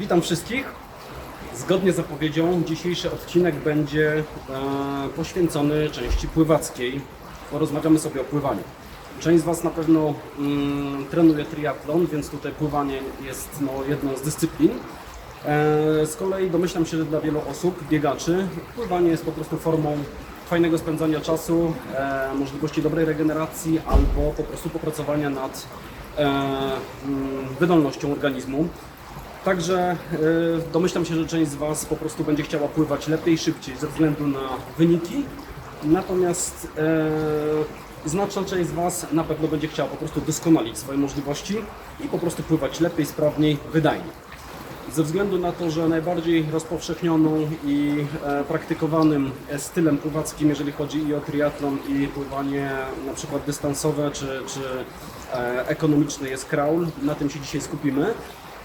Witam wszystkich. Zgodnie z zapowiedzią dzisiejszy odcinek będzie e, poświęcony części pływackiej. Porozmawiamy sobie o pływaniu. Część z Was na pewno mm, trenuje triatlon, więc tutaj pływanie jest no, jedną z dyscyplin. E, z kolei domyślam się, że dla wielu osób, biegaczy, pływanie jest po prostu formą fajnego spędzania czasu, e, możliwości dobrej regeneracji albo po prostu popracowania nad e, mm, wydolnością organizmu. Także y, domyślam się, że część z Was po prostu będzie chciała pływać lepiej, szybciej ze względu na wyniki. Natomiast e, znaczna część z Was na pewno będzie chciała po prostu doskonalić swoje możliwości i po prostu pływać lepiej, sprawniej, wydajniej. Ze względu na to, że najbardziej rozpowszechnioną i e, praktykowanym stylem pływackim, jeżeli chodzi i o triatlon, i pływanie na przykład dystansowe czy, czy e, ekonomiczne jest crawl, na tym się dzisiaj skupimy.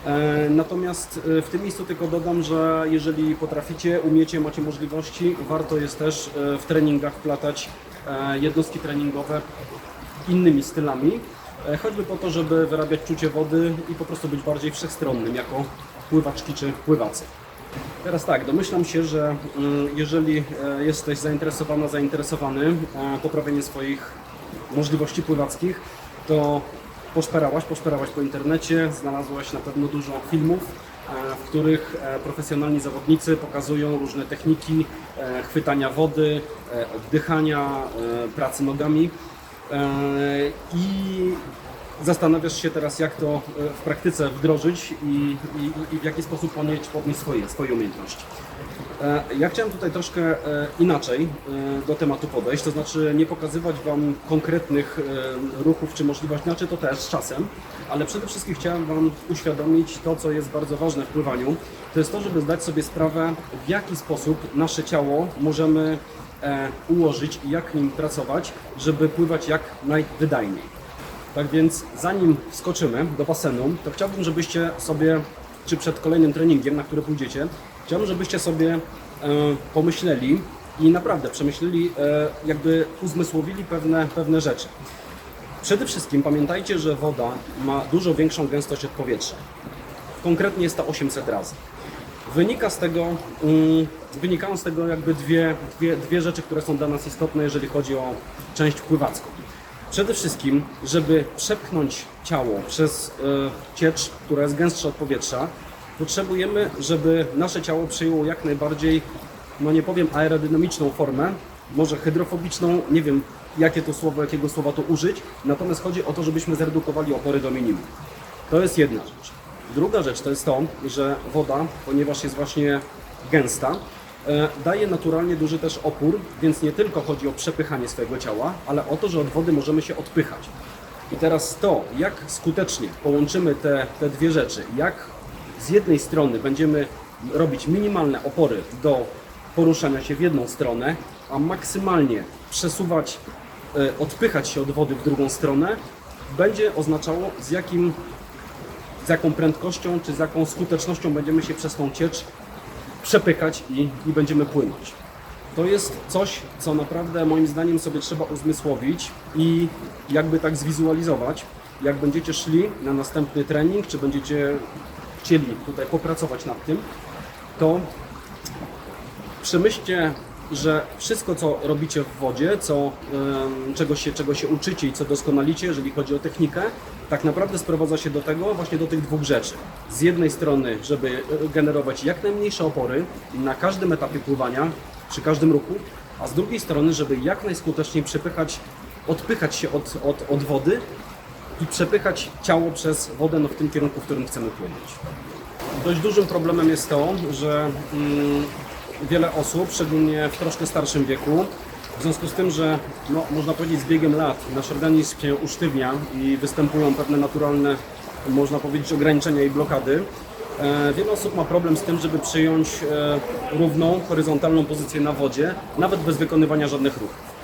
E, Natomiast e, w tym miejscu tylko dodam, że jeżeli potraficie, umiecie, macie możliwości, warto jest też e, w treningach wplatać jednostki treningowe innymi stylami, choćby po to, żeby wyrabiać czucie wody i po prostu być bardziej wszechstronnym jako pływaczki czy pływacy. Teraz tak, domyślam się, że jeżeli jesteś zainteresowana, zainteresowany poprawieniem swoich możliwości pływackich, to poszperałaś, poszperałaś po internecie, znalazłaś na pewno dużo filmów, e, w których e, profesjonalni zawodnicy pokazują różne techniki e, chwytania wody, oddychania, pracy nogami. I zastanawiasz się teraz, jak to w praktyce wdrożyć i, i, i w jaki sposób podnieść, podnieść swoje, swoje umiejętności. E, Ja chciałem tutaj troszkę e, inaczej e, do tematu podejść, to znaczy nie pokazywać Wam konkretnych ruchów czy możliwości, znaczy to też czasem, ale przede wszystkim chciałem Wam uświadomić to, co jest bardzo ważne w pływaniu, to jest to, żeby zdać sobie sprawę, w jaki sposób nasze ciało możemy ułożyć i jak nim pracować, żeby pływać jak najwydajniej. Tak więc zanim wskoczymy do basenu, to chciałbym, żebyście sobie, czy przed kolejnym treningiem, na który pójdziecie, chciałbym, żebyście sobie e, pomyśleli i naprawdę przemyśleli, e, jakby uzmysłowili pewne, pewne rzeczy. Przede wszystkim pamiętajcie, że woda ma dużo większą gęstość od powietrza. Konkretnie jest to 800 razy. Wynika z tego, mm, wynikają z tego jakby dwie, dwie, dwie rzeczy, które są dla nas istotne, jeżeli chodzi o część pływacką. Przede wszystkim, żeby przepchnąć ciało przez e, ciecz, która jest gęstsza od powietrza, potrzebujemy, żeby nasze ciało przyjęło jak najbardziej, no nie powiem aerodynamiczną formę, może hydrofobiczną, nie wiem jakie to słowo, jakiego słowa to użyć, natomiast chodzi o to, żebyśmy zredukowali opory do minimum. To jest jedna rzecz. Druga rzecz to jest to, że woda, ponieważ jest właśnie gęsta, e, daje naturalnie duży też opór, więc nie tylko chodzi o przepychanie swojego ciała, ale o to, że od wody możemy się odpychać. I teraz to, jak skutecznie połączymy te, te dwie rzeczy, jak z jednej strony będziemy robić minimalne opory do poruszania się w jedną stronę, a maksymalnie przesuwać, e, odpychać się od wody w drugą stronę, będzie oznaczało z jakim z jaką prędkością czy z jaką skutecznością będziemy się przez tą ciecz przepychać i, i będziemy płynąć. To jest coś, co naprawdę moim zdaniem sobie trzeba uzmysłowić i jakby tak zwizualizować. Jak będziecie szli na następny trening, czy będziecie chcieli tutaj popracować nad tym, to przemyślcie, że wszystko, co robicie w wodzie, co, czego, się, czego się uczycie i co doskonalicie, jeżeli chodzi o technikę, tak naprawdę sprowadza się do tego, właśnie do tych dwóch rzeczy. Z jednej strony, żeby e, generować jak najmniejsze opory na każdym etapie pływania, przy każdym ruchu, a z drugiej strony, żeby jak najskuteczniej przepychać, odpychać się od, od, od wody i przepychać ciało przez wodę no, w tym kierunku, w którym chcemy płynąć. Dość dużym problemem jest to, że mm, wiele osób, szczególnie w troszkę starszym wieku, w związku z tym, że no, można powiedzieć z biegiem lat nasz organizm się usztywnia i występują pewne naturalne, można powiedzieć, ograniczenia i blokady, e, wiele osób ma problem z tym, żeby przyjąć e, równą, horyzontalną pozycję na wodzie, nawet bez wykonywania żadnych ruchów.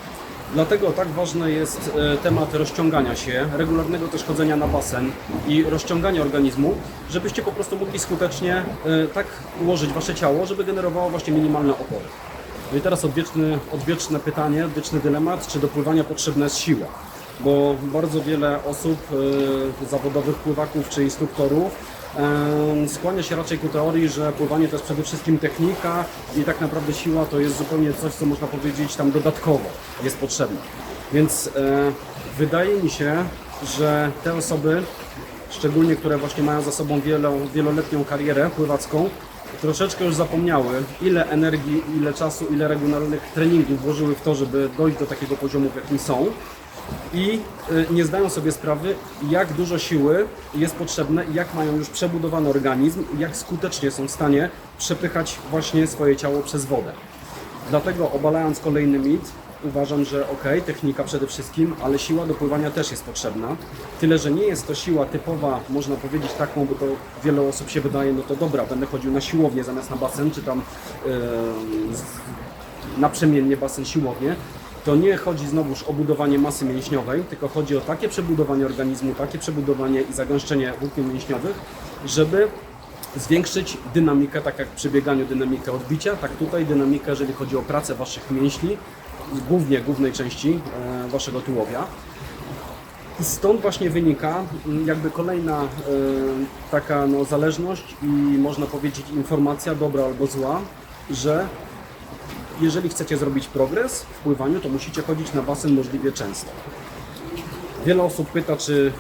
Dlatego tak ważny jest e, temat rozciągania się, regularnego też chodzenia na basen i rozciągania organizmu, żebyście po prostu mogli skutecznie e, tak ułożyć wasze ciało, żeby generowało właśnie minimalne opory. No i teraz odwieczny, odwieczne pytanie, odwieczny dylemat, czy do pływania potrzebna jest siła? Bo bardzo wiele osób, e, zawodowych pływaków czy instruktorów skłania się raczej ku teorii, że pływanie to jest przede wszystkim technika i tak naprawdę siła to jest zupełnie coś, co można powiedzieć tam dodatkowo jest potrzebne. Więc e, wydaje mi się, że te osoby, szczególnie które właśnie mają za sobą wielo, wieloletnią karierę pływacką, troszeczkę już zapomniały, ile energii, ile czasu, ile regularnych treningów włożyły w to, żeby dojść do takiego poziomu, w jakim są i y, nie zdają sobie sprawy, jak dużo siły jest potrzebne jak mają już przebudowany organizm jak skutecznie są w stanie przepychać właśnie swoje ciało przez wodę. Dlatego obalając kolejny mit, uważam, że ok, technika przede wszystkim, ale siła do pływania też jest potrzebna. Tyle, że nie jest to siła typowa, można powiedzieć taką, bo to wiele osób się wydaje, no to dobra, będę chodził na siłownię zamiast na basen, czy tam yy, naprzemiennie basen siłownię. To nie chodzi znowuż o budowanie masy mięśniowej, tylko chodzi o takie przebudowanie organizmu, takie przebudowanie i zagęszczenie włókien mięśniowych, żeby zwiększyć dynamikę, tak jak przy bieganiu dynamikę odbicia, tak tutaj dynamikę, jeżeli chodzi o pracę Waszych mięśni, głównie głównej części e, Waszego tułowia. I stąd właśnie wynika mm, jakby kolejna e, taka no, zależność i można powiedzieć informacja, dobra albo zła, że jeżeli chcecie zrobić progres w pływaniu, to musicie chodzić na basen możliwie często. Wiele osób pyta, czy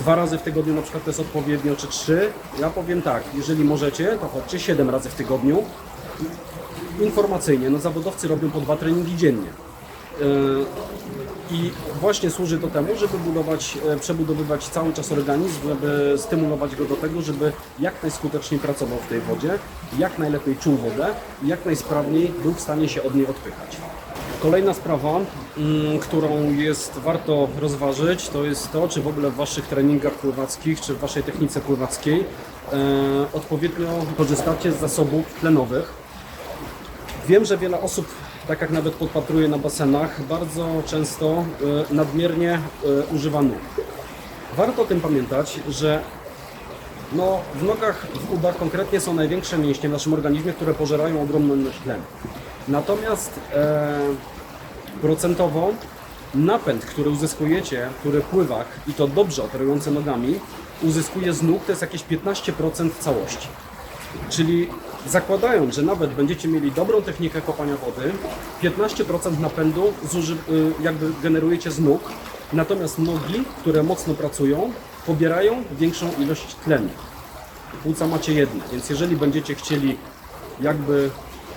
dwa razy w tygodniu na przykład to jest odpowiednio, czy trzy. Ja powiem tak, jeżeli możecie, to chodźcie siedem razy w tygodniu. Informacyjnie, no zawodowcy robią po dwa treningi dziennie. I właśnie służy to temu, żeby budować, e, przebudowywać cały czas organizm, żeby stymulować go do tego, żeby jak najskuteczniej pracował w tej wodzie, jak najlepiej czuł wodę i jak najsprawniej był w stanie się od niej odpychać. Kolejna sprawa, mm, którą jest warto rozważyć, to jest to, czy w ogóle w Waszych treningach pływackich, czy w Waszej technice pływackiej e, odpowiednio korzystacie z zasobów tlenowych. Wiem, że wiele osób, tak jak nawet podpatruję na basenach, bardzo często e, nadmiernie e, używa nóg. Warto o tym pamiętać, że no, w nogach, w udach konkretnie są największe mięśnie w naszym organizmie, które pożerają ogromną ilość tlenu. Natomiast e, procentowo napęd, który uzyskujecie, który w pływach i to dobrze operujące nogami, uzyskuje z nóg, to jest jakieś 15% całości. Czyli zakładając, że nawet będziecie mieli dobrą technikę kopania wody, 15% napędu zuży, y, jakby generujecie z nóg, natomiast nogi, które mocno pracują, pobierają większą ilość tlenu. Płuca macie jedne, więc jeżeli będziecie chcieli jakby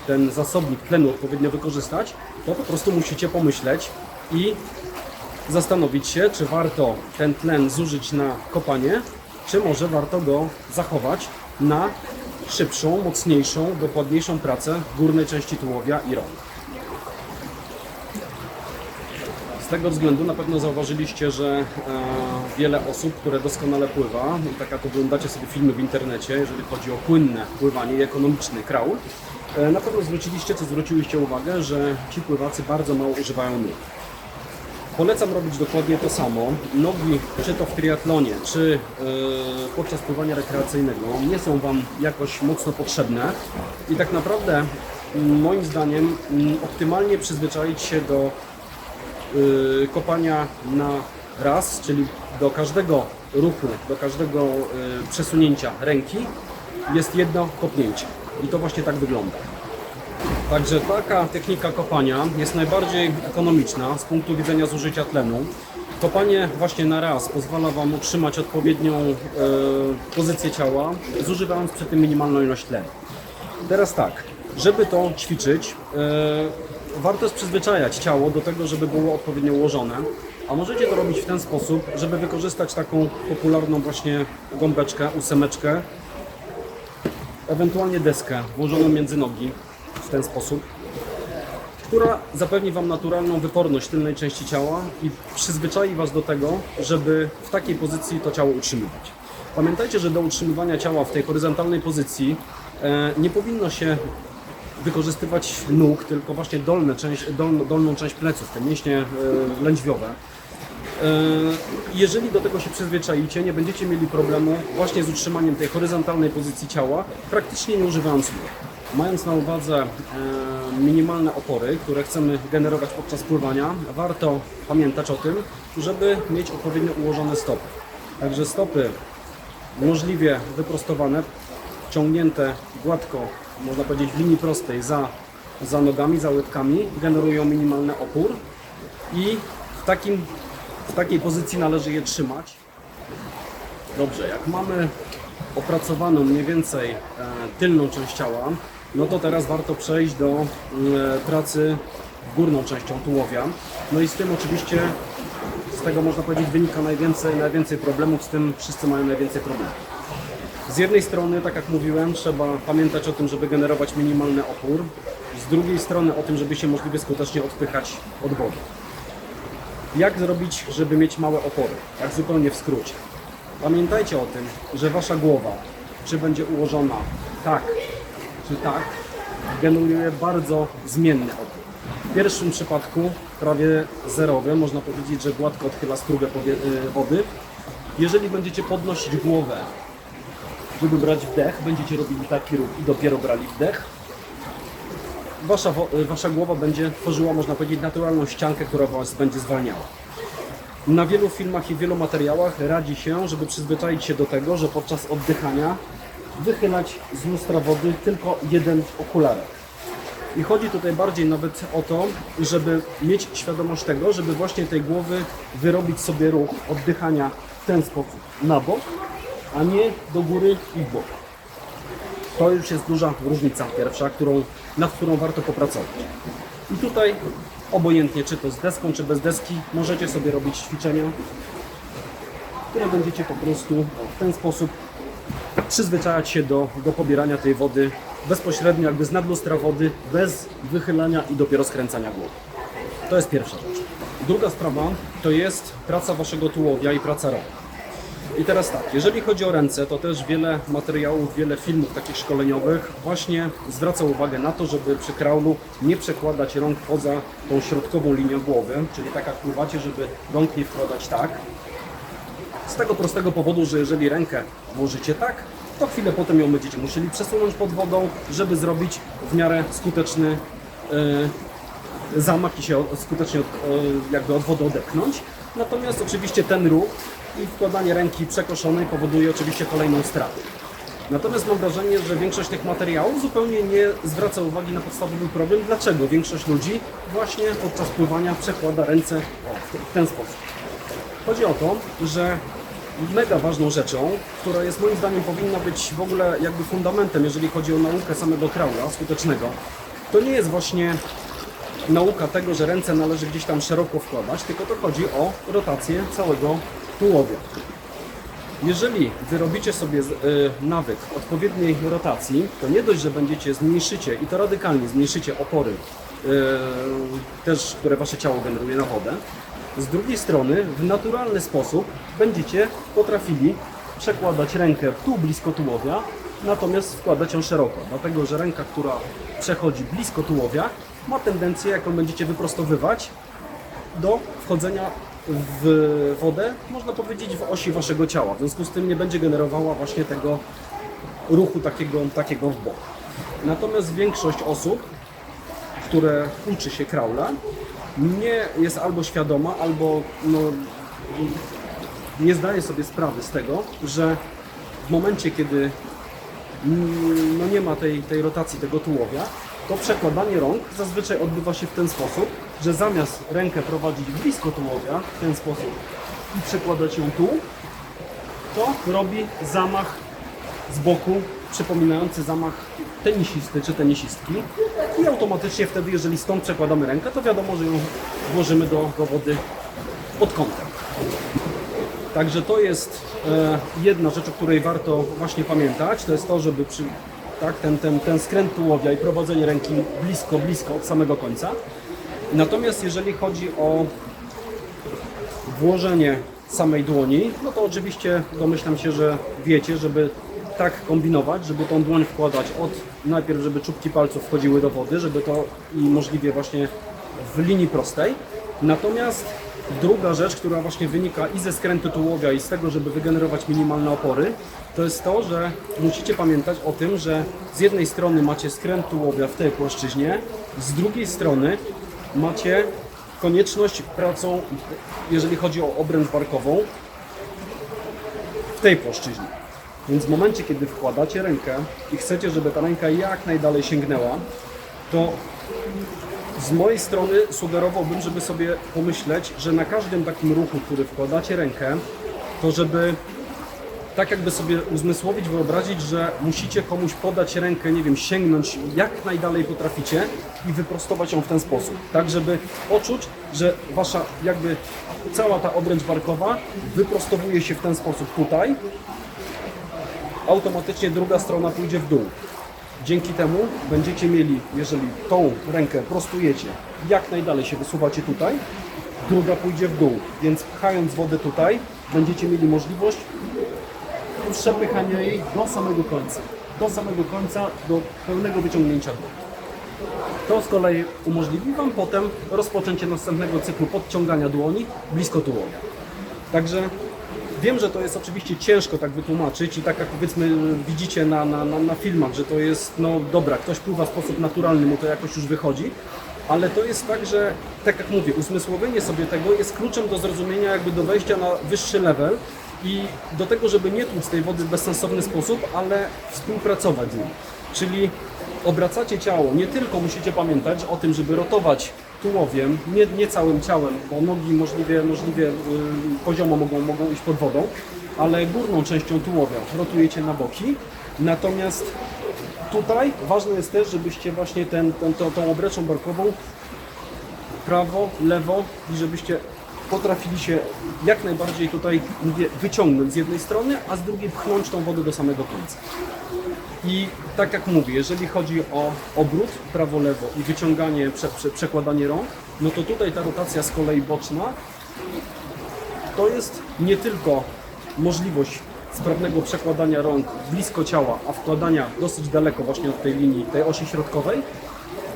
ten zasobnik tlenu odpowiednio wykorzystać, to po prostu musicie pomyśleć i zastanowić się, czy warto ten tlen zużyć na kopanie, czy może warto go zachować na szybszą, mocniejszą, dokładniejszą pracę górnej części tułowia i rąk. Z tego względu na pewno zauważyliście, że e, wiele osób, które doskonale pływa, i tak jak oglądacie sobie filmy w internecie, jeżeli chodzi o płynne pływanie i ekonomiczny kraul, e, na pewno zwróciliście, czy zwróciłyście uwagę, że ci pływacy bardzo mało używają nóg. Polecam robić dokładnie to samo. Nogi, czy to w triatlonie, czy e, podczas pływania rekreacyjnego, nie są Wam jakoś mocno potrzebne i tak naprawdę m, moim zdaniem m, optymalnie przyzwyczaić się do y, kopania na raz, czyli do każdego ruchu, do każdego y, przesunięcia ręki jest jedno kopnięcie. I to właśnie tak wygląda. Także taka technika kopania jest najbardziej ekonomiczna z punktu widzenia zużycia tlenu. Kopanie właśnie na raz pozwala Wam utrzymać odpowiednią e, pozycję ciała, zużywając przy tym minimalną ilość tlenu. Teraz tak, żeby to ćwiczyć, e, warto jest przyzwyczajać ciało do tego, żeby było odpowiednio ułożone. A możecie to robić w ten sposób, żeby wykorzystać taką popularną właśnie gąbeczkę, ósemeczkę, ewentualnie deskę włożoną między nogi w ten sposób, która zapewni Wam naturalną wyporność tylnej części ciała i przyzwyczai Was do tego, żeby w takiej pozycji to ciało utrzymywać. Pamiętajcie, że do utrzymywania ciała w tej horyzontalnej pozycji e, nie powinno się wykorzystywać nóg, tylko właśnie dolne część, dolną, dolną część pleców, te mięśnie e, lędźwiowe. E, Jeżeli do tego się przyzwyczaicie, nie będziecie mieli problemu właśnie z utrzymaniem tej horyzontalnej pozycji ciała, praktycznie nie używając nóg. Mając na uwadze e, minimalne opory, które chcemy generować podczas pływania, warto pamiętać o tym, żeby mieć odpowiednio ułożone stopy. Także stopy możliwie wyprostowane, ciągnięte gładko, można powiedzieć w linii prostej za, za nogami, za łydkami, generują minimalny opór i w, takim, w takiej pozycji należy je trzymać. Dobrze, jak mamy opracowaną mniej więcej e, tylną część ciała, no to teraz warto przejść do e, pracy górną częścią tułowia. No i z tym oczywiście, z tego można powiedzieć, wynika najwięcej, najwięcej problemów, z tym wszyscy mają najwięcej problemów. Z jednej strony, tak jak mówiłem, trzeba pamiętać o tym, żeby generować minimalny opór. Z drugiej strony o tym, żeby się możliwie skutecznie odpychać od wody. Jak zrobić, żeby mieć małe opory? Tak zupełnie w skrócie. Pamiętajcie o tym, że wasza głowa, czy będzie ułożona tak, czy tak, generuje bardzo zmienny opór. W pierwszym przypadku prawie zerowy, można powiedzieć, że gładko odchyla strugę y, wody. Jeżeli będziecie podnosić głowę, żeby brać wdech, będziecie robili taki ruch i dopiero brali wdech, wasza, y, wasza głowa będzie tworzyła, można powiedzieć, naturalną ściankę, która was będzie zwalniała. Na wielu filmach i wielu materiałach radzi się, żeby przyzwyczaić się do tego, że podczas oddychania wychylać z lustra wody tylko jeden okularek. I chodzi tutaj bardziej nawet o to, żeby mieć świadomość tego, żeby właśnie tej głowy wyrobić sobie ruch oddychania w ten sposób na bok, a nie do góry i w bok. To już jest duża różnica pierwsza, którą, nad którą warto popracować. I tutaj obojętnie czy to z deską, czy bez deski, możecie sobie robić ćwiczenia, które będziecie po prostu w ten sposób przyzwyczajać się do, do pobierania tej wody bezpośrednio jakby z nadlustra wody, bez wychylania i dopiero skręcania głowy. To jest pierwsza rzecz. Druga sprawa to jest praca waszego tułowia i praca rąk. I teraz tak, jeżeli chodzi o ręce, to też wiele materiałów, wiele filmów takich szkoleniowych właśnie zwraca uwagę na to, żeby przy kraulu nie przekładać rąk poza tą środkową linię głowy, czyli tak jak pływacie, żeby rąk nie wkładać tak, z tego prostego powodu, że jeżeli rękę włożycie tak, to chwilę potem ją będziecie musieli przesunąć pod wodą, żeby zrobić w miarę skuteczny e, zamach i się skutecznie od, e, jakby od wody odepchnąć. Natomiast oczywiście ten ruch i wkładanie ręki przekoszonej powoduje oczywiście kolejną stratę. Natomiast mam wrażenie, że większość tych materiałów zupełnie nie zwraca uwagi na podstawowy problem, dlaczego większość ludzi właśnie podczas pływania przekłada ręce w ten sposób. Chodzi o to, że mega ważną rzeczą, która jest moim zdaniem powinna być w ogóle jakby fundamentem, jeżeli chodzi o naukę samego kraula skutecznego, to nie jest właśnie nauka tego, że ręce należy gdzieś tam szeroko wkładać, tylko to chodzi o rotację całego tułowia. Jeżeli wyrobicie sobie y, nawyk odpowiedniej rotacji, to nie dość, że będziecie zmniejszycie i to radykalnie zmniejszycie opory, y, też które wasze ciało generuje na wodę. Z drugiej strony, w naturalny sposób będziecie potrafili przekładać rękę tu blisko tułowia, natomiast wkładać ją szeroko, dlatego że ręka, która przechodzi blisko tułowia, ma tendencję, jak ją będziecie wyprostowywać, do wchodzenia w wodę, można powiedzieć, w osi waszego ciała. W związku z tym nie będzie generowała właśnie tego ruchu takiego, takiego w bok. Natomiast większość osób, które uczy się kraula, nie jest albo świadoma, albo no, nie zdaje sobie sprawy z tego, że w momencie, kiedy mm, no nie ma tej, tej rotacji tego tułowia, to przekładanie rąk zazwyczaj odbywa się w ten sposób, że zamiast rękę prowadzić blisko tułowia, w ten sposób i przekładać ją tu, to robi zamach z boku, przypominający zamach tenisisty czy tenisistki i automatycznie wtedy, jeżeli stąd przekładamy rękę, to wiadomo, że ją włożymy do, do wody pod kątem. Także to jest e, jedna rzecz, o której warto właśnie pamiętać, to jest to, żeby przy, tak, ten, ten, ten skręt tułowia i prowadzenie ręki blisko, blisko od samego końca. Natomiast jeżeli chodzi o włożenie samej dłoni, no to oczywiście domyślam się, że wiecie, żeby tak kombinować, żeby tą dłoń wkładać od najpierw, żeby czubki palców wchodziły do wody, żeby to i możliwie właśnie w linii prostej. Natomiast druga rzecz, która właśnie wynika i ze skrętu tułowia i z tego, żeby wygenerować minimalne opory, to jest to, że musicie pamiętać o tym, że z jednej strony macie skręt tułowia w tej płaszczyźnie, z drugiej strony macie konieczność pracą, jeżeli chodzi o obręcz barkową, w tej płaszczyźnie. Więc w momencie, kiedy wkładacie rękę i chcecie, żeby ta ręka jak najdalej sięgnęła, to z mojej strony sugerowałbym, żeby sobie pomyśleć, że na każdym takim ruchu, który wkładacie rękę, to żeby tak jakby sobie uzmysłowić, wyobrazić, że musicie komuś podać rękę, nie wiem, sięgnąć jak najdalej potraficie i wyprostować ją w ten sposób. Tak, żeby poczuć, że wasza jakby cała ta obręcz barkowa wyprostowuje się w ten sposób tutaj. Automatycznie druga strona pójdzie w dół. Dzięki temu będziecie mieli, jeżeli tą rękę prostujecie, jak najdalej się wysuwacie tutaj, druga pójdzie w dół. Więc pchając wodę tutaj, będziecie mieli możliwość przepychania jej do samego końca. Do samego końca, do pełnego wyciągnięcia dół. To z kolei umożliwi Wam potem rozpoczęcie następnego cyklu podciągania dłoni blisko tułowia. Także wiem, że to jest oczywiście ciężko tak wytłumaczyć i tak jak powiedzmy widzicie na, na, na, na filmach, że to jest, no dobra, ktoś pływa w sposób naturalny, mu to jakoś już wychodzi, ale to jest tak, że tak jak mówię, uzmysłowienie sobie tego jest kluczem do zrozumienia, jakby do wejścia na wyższy level i do tego, żeby nie tłuc tej wody w bezsensowny sposób, ale współpracować z nim. Czyli obracacie ciało, nie tylko musicie pamiętać o tym, żeby rotować tułowiem, nie, nie całym ciałem, bo nogi możliwie, możliwie yy, poziomo mogą, mogą iść pod wodą, ale górną częścią tułowia rotujecie na boki. Natomiast tutaj ważne jest też, żebyście właśnie ten, ten, tą, tą obreczą barkową prawo, lewo i żebyście potrafili się jak najbardziej tutaj wyciągnąć z jednej strony, a z drugiej pchnąć tą wodę do samego końca. I tak jak mówię, jeżeli chodzi o obrót prawo-lewo i wyciąganie, prze, prze, przekładanie rąk, no to tutaj ta rotacja z kolei boczna to jest nie tylko możliwość sprawnego przekładania rąk blisko ciała, a wkładania dosyć daleko właśnie od tej linii, tej osi środkowej,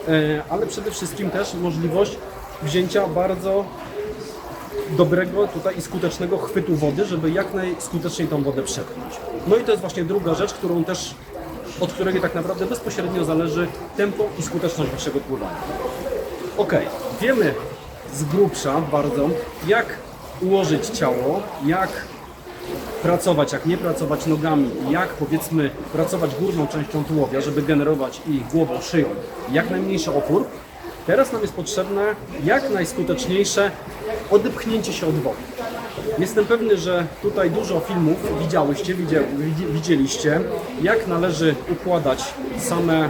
e, ale przede wszystkim też możliwość wzięcia bardzo dobrego tutaj i skutecznego chwytu wody, żeby jak najskuteczniej tą wodę przepchnąć. No i to jest właśnie druga rzecz, którą też od której tak naprawdę bezpośrednio zależy tempo i skuteczność waszego pływania. Ok, wiemy z grubsza bardzo, jak ułożyć ciało, jak pracować, jak nie pracować nogami, jak powiedzmy pracować górną częścią tułowia, żeby generować i głową, szyją jak najmniejszy opór. Teraz nam jest potrzebne jak najskuteczniejsze odepchnięcie się od wody. Jestem pewny, że tutaj dużo filmów widziałyście, widzia- widzi- widzieliście, jak należy układać same, e,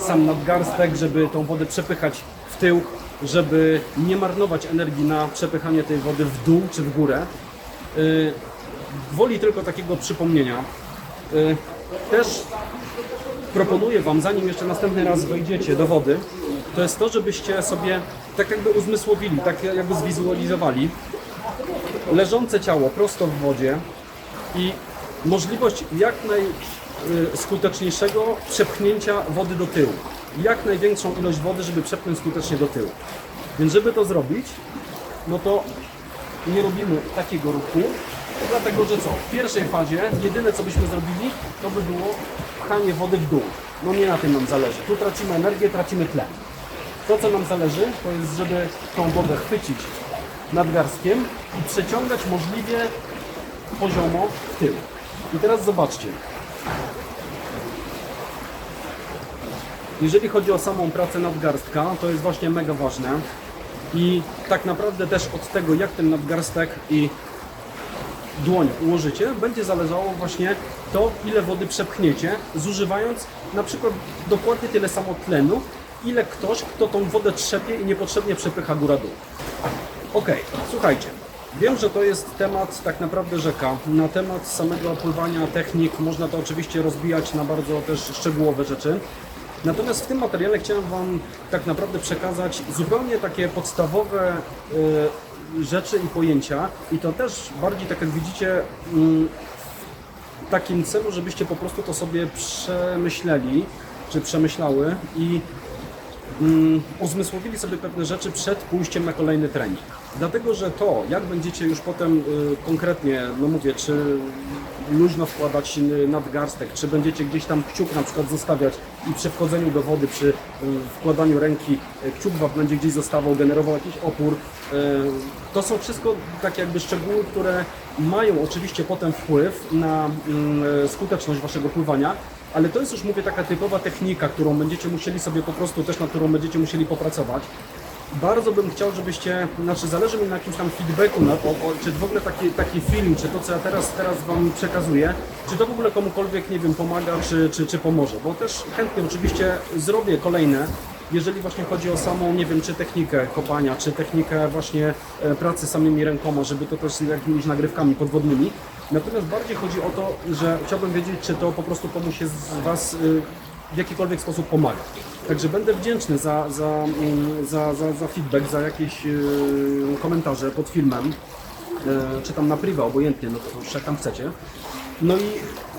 sam nadgarstek, żeby tą wodę przepychać w tył, żeby nie marnować energii na przepychanie tej wody w dół czy w górę. E, Woli tylko takiego przypomnienia. E, Też proponuję Wam, zanim jeszcze następny raz wejdziecie do wody, to jest to, żebyście sobie tak jakby uzmysłowili, tak jakby zwizualizowali leżące ciało prosto w wodzie i możliwość jak najskuteczniejszego przepchnięcia wody do tyłu. Jak największą ilość wody, żeby przepchnąć skutecznie do tyłu. Więc żeby to zrobić, no to nie robimy takiego ruchu, dlatego że co? W pierwszej fazie jedyne co byśmy zrobili, to by było pchanie wody w dół. No nie na tym nam zależy. Tu tracimy energię, tracimy tlen. To co nam zależy, to jest, żeby tą wodę chwycić nadgarstkiem i przeciągać możliwie poziomo w tył. I teraz zobaczcie. Jeżeli chodzi o samą pracę nadgarstka, to jest właśnie mega ważne. I tak naprawdę też od tego, jak ten nadgarstek i dłoń ułożycie, będzie zależało właśnie to, ile wody przepchniecie, zużywając na przykład dokładnie tyle samo tlenu, ile ktoś, kto tą wodę trzepie i niepotrzebnie przepycha góra-dół. Okej, słuchajcie. Wiem, że to jest temat tak naprawdę rzeka. Na temat samego pływania, technik, można to oczywiście rozbijać na bardzo też szczegółowe rzeczy. Natomiast w tym materiale chciałem Wam tak naprawdę przekazać zupełnie takie podstawowe y, rzeczy i pojęcia. I to też bardziej, tak jak widzicie, mm, w takim celu, żebyście po prostu to sobie przemyśleli, czy przemyślały i mm, uzmysłowili sobie pewne rzeczy przed pójściem na kolejny trening. Dlatego, że to, jak będziecie już potem y, konkretnie, no mówię, czy luźno wkładać y, nadgarstek, czy będziecie gdzieś tam kciuk na przykład zostawiać i przy wchodzeniu do wody, przy y, wkładaniu ręki kciuk wam będzie gdzieś zostawał, generował jakiś opór. To są wszystko takie jakby szczegóły, które mają oczywiście potem wpływ na skuteczność waszego pływania, ale to jest już mówię taka typowa technika, którą będziecie musieli sobie po prostu też na którą będziecie musieli popracować. Bardzo bym chciał, żebyście, znaczy zależy mi na jakimś tam feedbacku, na, o, o, czy w ogóle taki, taki film, czy to co ja teraz, teraz Wam przekazuję, czy to w ogóle komukolwiek, nie wiem, pomaga, czy, czy, czy pomoże, bo też chętnie oczywiście zrobię kolejne, jeżeli właśnie chodzi o samą, nie wiem, czy technikę kopania, czy technikę właśnie e, pracy samymi rękoma, żeby to też z jakimiś nagrywkami podwodnymi. Natomiast bardziej chodzi o to, że chciałbym wiedzieć, czy to po prostu komuś z Was y, w jakikolwiek sposób pomaga. Także będę wdzięczny za, za, mm, za, za, za feedback, za jakieś y, komentarze pod filmem, y, czy tam na priwa, obojętnie, no to już jak tam chcecie. No i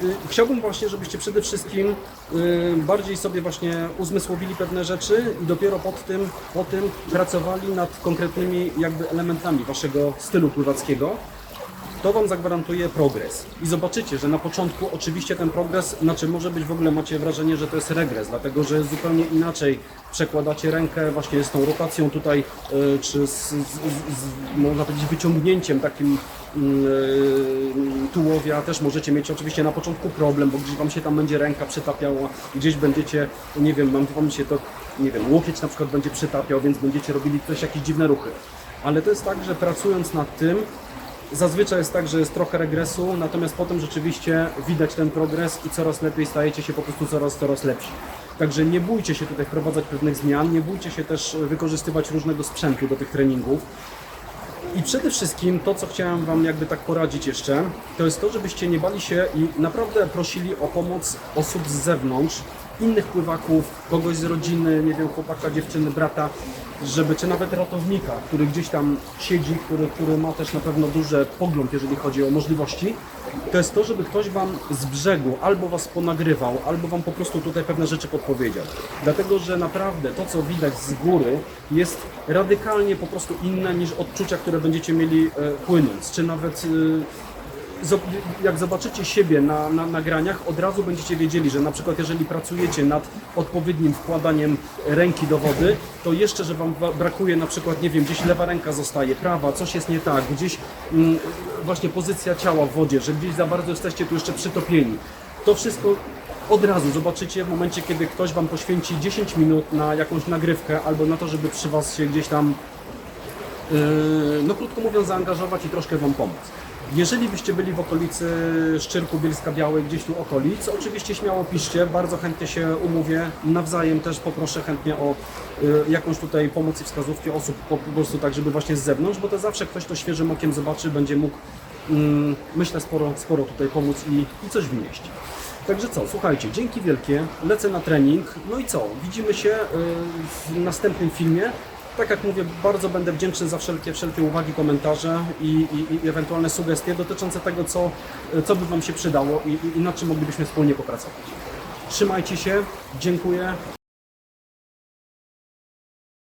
y, chciałbym właśnie, żebyście przede wszystkim bardziej sobie właśnie uzmysłowili pewne rzeczy i dopiero pod tym, po tym pracowali nad konkretnymi jakby elementami waszego stylu pływackiego. To Wam zagwarantuje progres. I zobaczycie, że na początku oczywiście ten progres, znaczy może być w ogóle macie wrażenie, że to jest regres, dlatego że zupełnie inaczej przekładacie rękę właśnie z tą rotacją tutaj, y, czy z, z, z, można powiedzieć wyciągnięciem takim yy, tułowia też możecie mieć oczywiście na początku problem, bo gdzieś wam się tam będzie ręka przytapiała, gdzieś będziecie, nie wiem, mam wam się to, nie wiem, łokieć na przykład będzie przytapiał, więc będziecie robili też jakieś dziwne ruchy. Ale to jest tak, że pracując nad tym, zazwyczaj jest tak, że jest trochę regresu, natomiast potem rzeczywiście widać ten progres i coraz lepiej stajecie się po prostu coraz, coraz lepsi. Także nie bójcie się tutaj wprowadzać pewnych zmian, nie bójcie się też wykorzystywać różnego sprzętu do tych treningów. I przede wszystkim to, co chciałem Wam jakby tak poradzić jeszcze, to jest to, żebyście nie bali się i naprawdę prosili o pomoc osób z zewnątrz, innych pływaków, kogoś z rodziny, nie wiem, chłopaka, dziewczyny, brata, żeby, czy nawet ratownika, który gdzieś tam siedzi, który, który ma też na pewno duży pogląd, jeżeli chodzi o możliwości, to jest to, żeby ktoś Wam z brzegu albo Was ponagrywał, albo Wam po prostu tutaj pewne rzeczy podpowiedział. Dlatego, że naprawdę to, co widać z góry, jest radykalnie po prostu inne niż odczucia, które będziecie mieli e, płynąc, czy nawet e, jak zobaczycie siebie na, na nagraniach, od razu będziecie wiedzieli, że na przykład jeżeli pracujecie nad odpowiednim wkładaniem ręki do wody, to jeszcze, że Wam wa- brakuje na przykład, nie wiem, gdzieś lewa ręka zostaje, prawa, coś jest nie tak, gdzieś mm, właśnie pozycja ciała w wodzie, że gdzieś za bardzo jesteście tu jeszcze przytopieni. To wszystko od razu zobaczycie w momencie, kiedy ktoś Wam poświęci 10 minut na jakąś nagrywkę albo na to, żeby przy Was się gdzieś tam no krótko mówiąc, zaangażować i troszkę Wam pomóc. Jeżeli byście byli w okolicy Szczyrku, Bielska Białej, gdzieś tu okolic, oczywiście śmiało piszcie, bardzo chętnie się umówię. Nawzajem też poproszę chętnie o y, jakąś tutaj pomoc i wskazówki osób po, prostu tak, żeby właśnie z zewnątrz, bo to zawsze ktoś to świeżym okiem zobaczy, będzie mógł, mm, myślę, sporo, sporo tutaj pomóc i, i coś wnieść. Także co, słuchajcie, dzięki wielkie, lecę na trening, no i co, widzimy się y, w następnym filmie. Tak jak mówię, bardzo będę wdzięczny za wszelkie, wszelkie uwagi, komentarze i, i, i ewentualne sugestie dotyczące tego, co, co by Wam się przydało i, i, nad czym moglibyśmy wspólnie popracować. Trzymajcie się, dziękuję